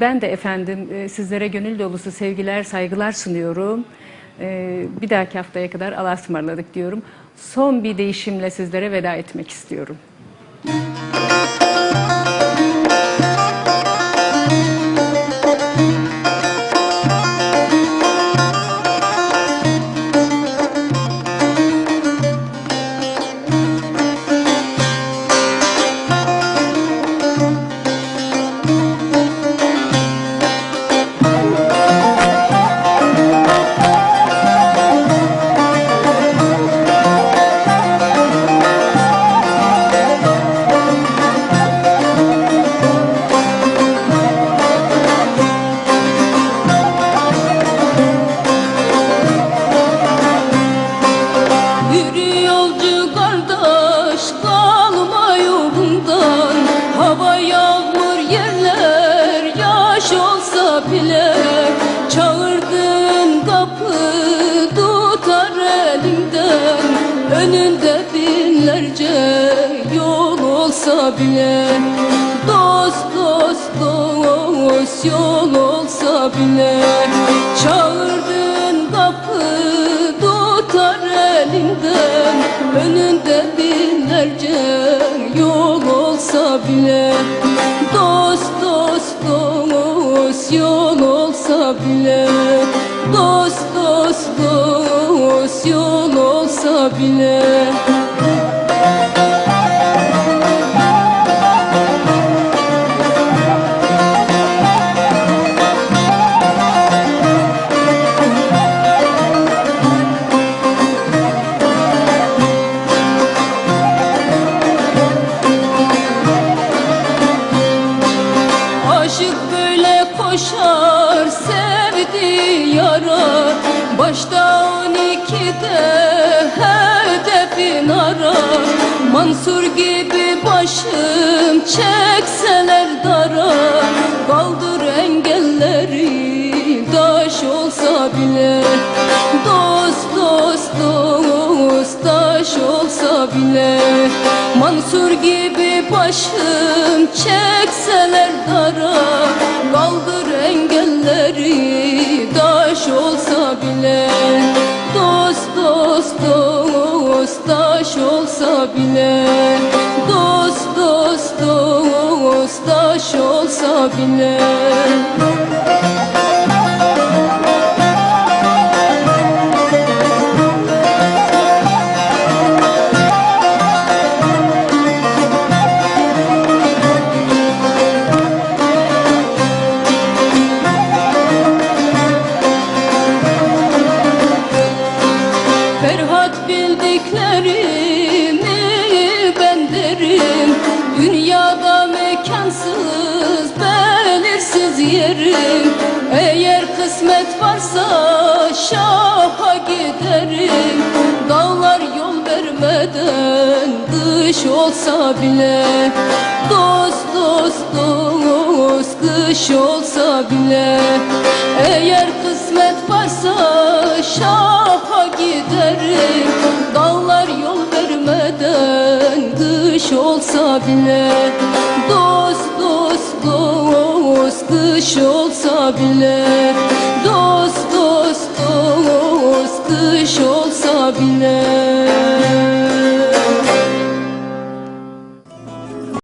Ben de efendim e, sizlere gönül dolusu sevgiler, saygılar sunuyorum. E, Bir dahaki haftaya kadar Allah'a ısmarladık diyorum. Son bir değişimle sizlere veda etmek istiyorum. Önünde binlerce yol olsa bile Dost dost dost yol olsa bile Çağırdın kapı tutar elinden. Önünde binlerce yol olsa bile Dost dost dost yol olsa bile bile. Aşık böyle koşar sevdiği yara. Başta on ikide hedefin ara Mansur gibi başım çekseler dara Kaldır engelleri taş olsa bile. Dost dost dost taş olsa bile. Mansur gibi başım çekseler bile Dost dost dost taş olsa bile. Ferhat varsa şaha giderim. Dağlar yol vermeden dış olsa bile Dost dost dost kış olsa bile. Eğer kısmet varsa şaha giderim. Dağlar yol vermeden kış olsa bile Dost dost dost kış olsa bile alkış olsa bile.